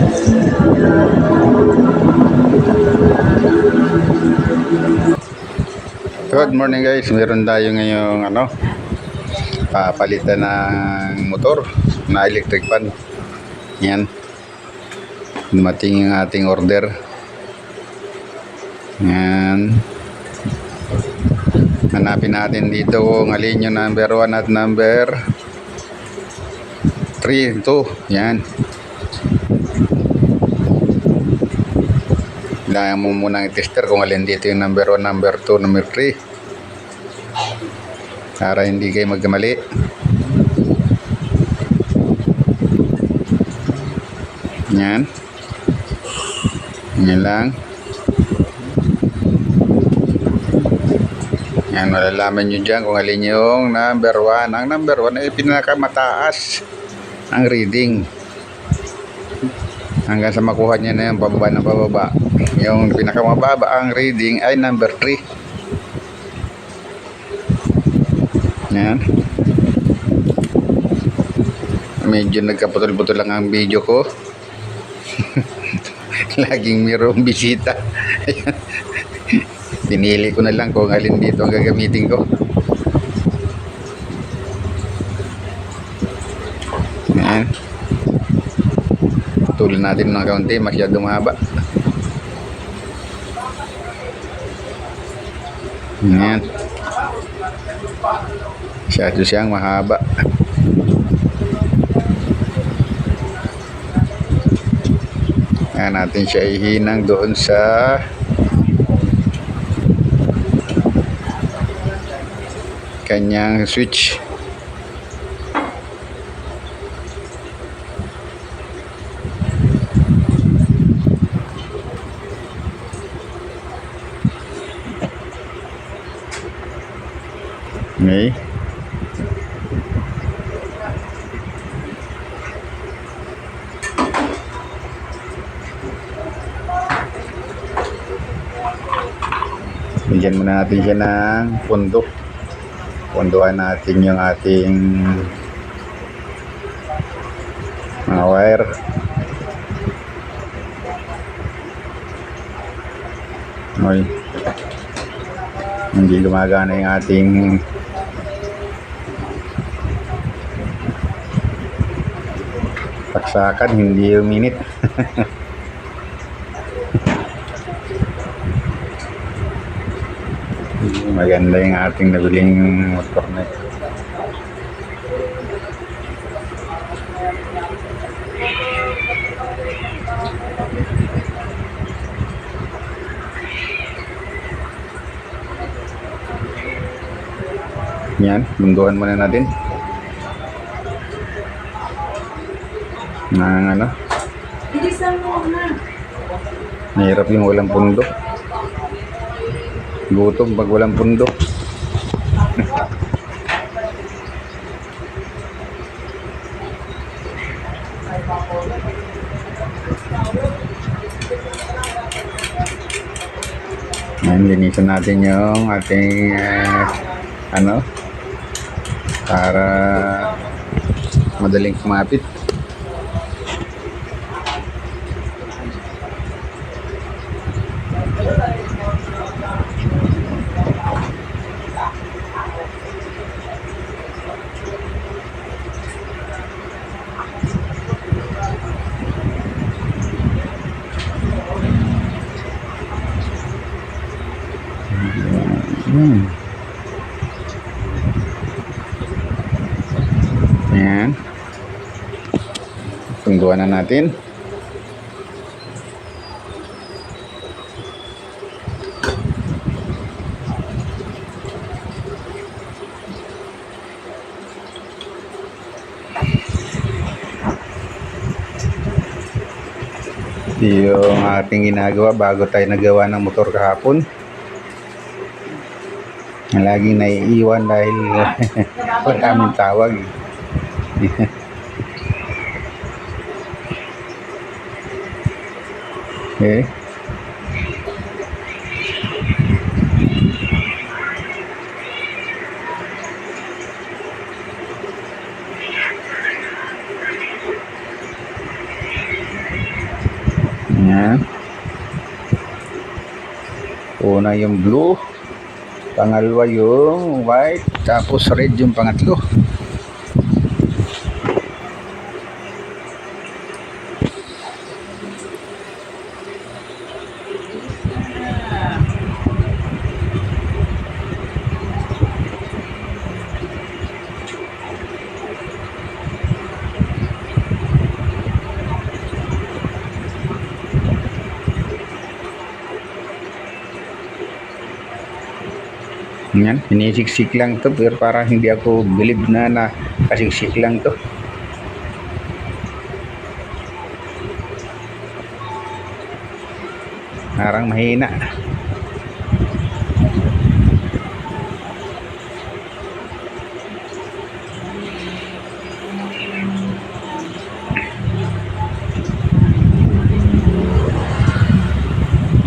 Good morning guys, meron tayo ngayong ano, papalitan ng motor na electric fan. Yan. Dumating yung ating order. Yan. Hanapin natin dito kung alin yung number 1 at number 3, 2. Yan. Kailangan mo munang i-tester kung alin dito yung number 1, number 2, number 3. Para hindi kayo magkamali. Yan. Yan lang. Yan, malalaman nyo dyan kung alin yung number 1. Ang number 1 ay pinakamataas ang reading. Hanggang sa makuha niya na yung pababa ng pababa. Yung pinakamababa ang reading ay number 3. Yan. Medyo nagkaputol-putol lang ang video ko. Laging mayroong bisita. Pinili ko na lang kung alin dito ang gagamitin ko. Yan. Tuloy natin ng kaunti, masyadong mahaba. Yan. Masyado siyang mahaba. Kaya natin siya ihinang doon sa kanyang switch. Okay. Bigyan muna natin siya ng pundo. Punduhan natin yung ating mga wire. Okay. Hindi gumagana yung ating paksakan, hindi uminit. Maganda yung ating nabiling motor na ito. Yan, bunduhan muna natin. Nang ano, na. mahirap yung walang pundo. Gutom pag walang pundo. Yan, linisan natin yung ating eh, ano para madaling kumapit. Tungguan na natin. Yung ating ginagawa bago tayo nagawa ng motor kahapon. Laging naiiwan dahil wala kaming tawag. okay. Yan. Una yung blue. Pangalawa yung white. Tapos red yung pangatlo. Yan, sinisiksik lang to pero parang hindi ako believe na na kasiksik lang to. Parang mahina.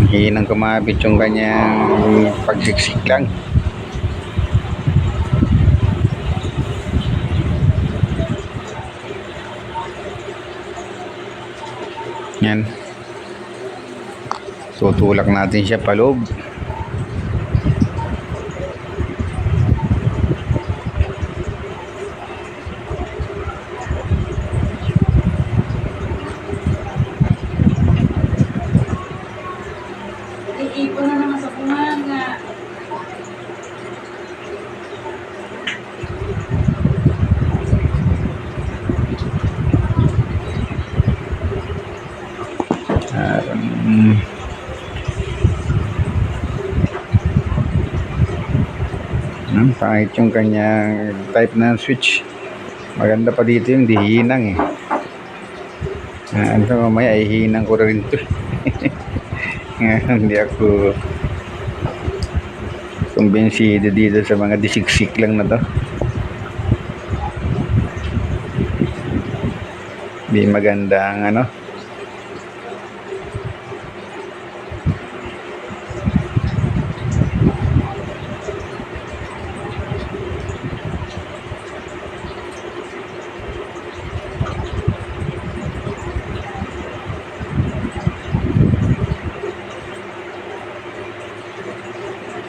Hinang kumabit yung kanyang pagsiksik lang. Yan. Tutulak natin siya paloob. Iipon na naman sa bunganga. Um, Hmm, kahit yung kanyang type ng switch. Maganda pa dito yung dihinang eh. Ah, ano mamaya ay hinang ko rin to. Nga, Hindi ako kumbinsido dito sa mga disiksik lang na to. Di maganda ang ano.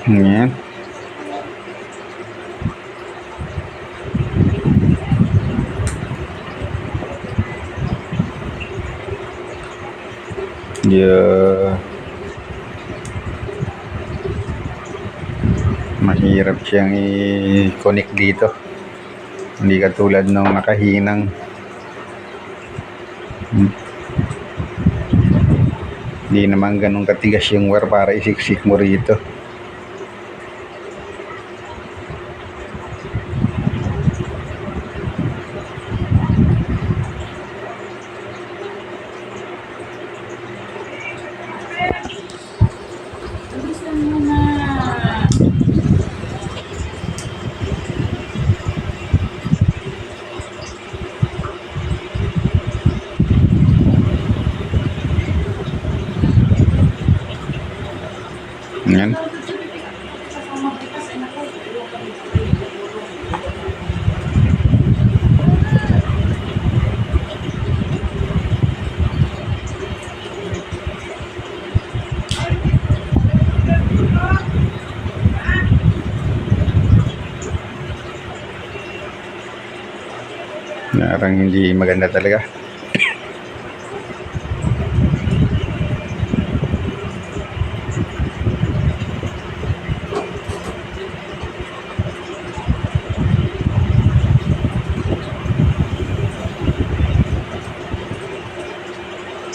Yan. Yeah. Mahirap siyang i-connect dito. Hindi katulad nung nakahinang. Hindi naman ganun katigas yung wire para isiksik mo rito. Parang hindi maganda talaga.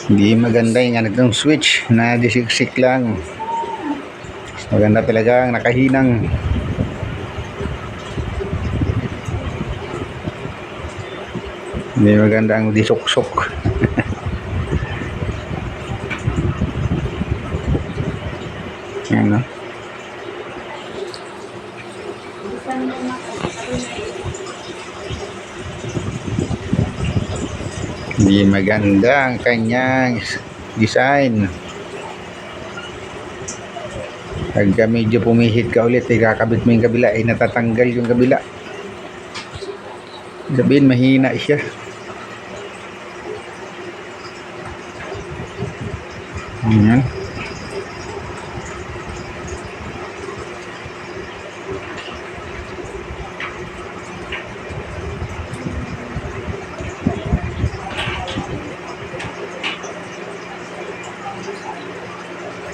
Hindi maganda yung ganitong switch na disiksik lang. Maganda talaga ang nakahinang. Hindi maganda ang disuksok. Yan no? Hindi maganda ang kanyang design. Pagka medyo pumihit ka ulit, eh, kakabit mo yung kabila, eh natatanggal yung kabila. Sabihin, mahina siya. Ayan.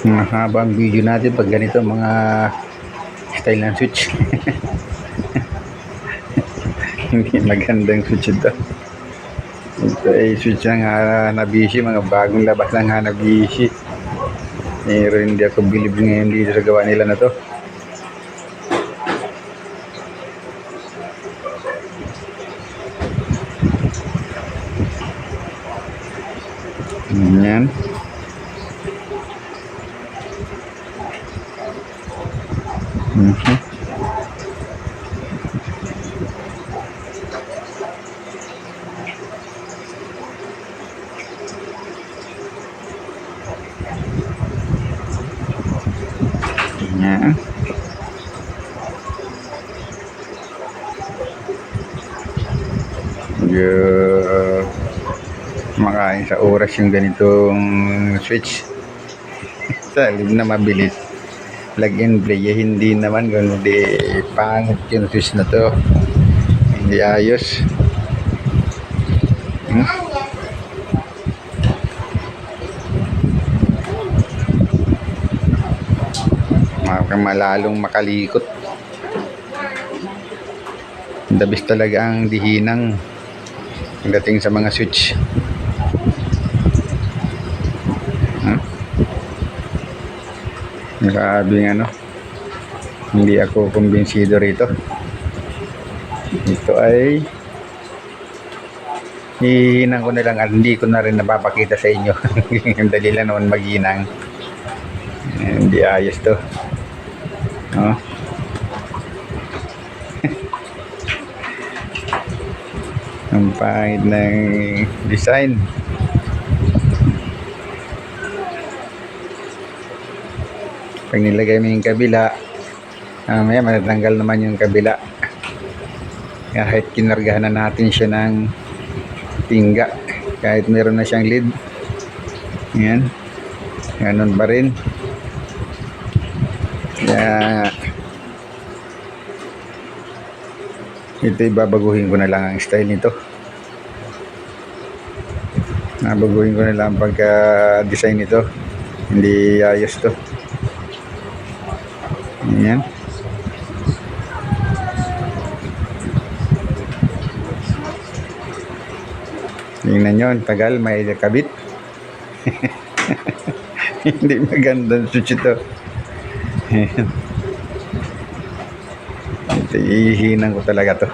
Mahaba ang video natin pag ganito mga style ng switch. Hindi magandang switch ito. Ito ay switch ng Hanabishi, mga bagong labas ng Hanabishi. Pero hindi ako bilib ngayon dito sa gawa nila na to. Yan. Mhm. Yan. Medyo makain sa oras yung ganitong switch. Salib na mabilis. Plug and play. Eh, hindi naman kundi pangit yung switch na to. Hindi ayos. Hmm? Malalong makalikot. Dabis talaga ang dihinang pagdating sa mga switch. Hmm? Grabing ano. Hindi ako kumbinsido rito. Ito ay hihinang ko na lang at hindi ko na rin napapakita sa inyo. Dali lang naman maghinang. Hindi ayos to. Oh. Ang pangit ng design. Pag nilagay mo yung kabila, mamaya matatanggal naman yung kabila. Kahit kinargahan na natin siya ng tingga. Kahit meron na siyang lid. Yan. Ganun pa rin. Kaya ito ibabaguhin ko na lang ang style nito. Nabaguhin ko na lang ang pagka-design nito. Hindi ayos to. Ayan. Tingnan nyo, tagal, may kabit. Hindi magandang switch ito. Ito, ihihinan ko talaga to.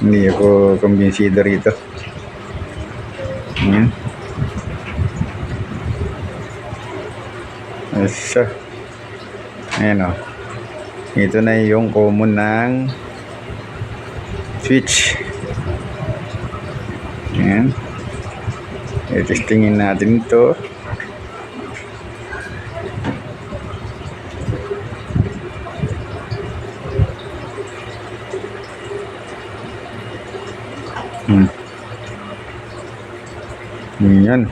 Hindi ako kumbinsido rito. Ayan. So, ayan o. Ito na yung common ng switch. Ayan. I-testingin natin ito. Hmm. Yan.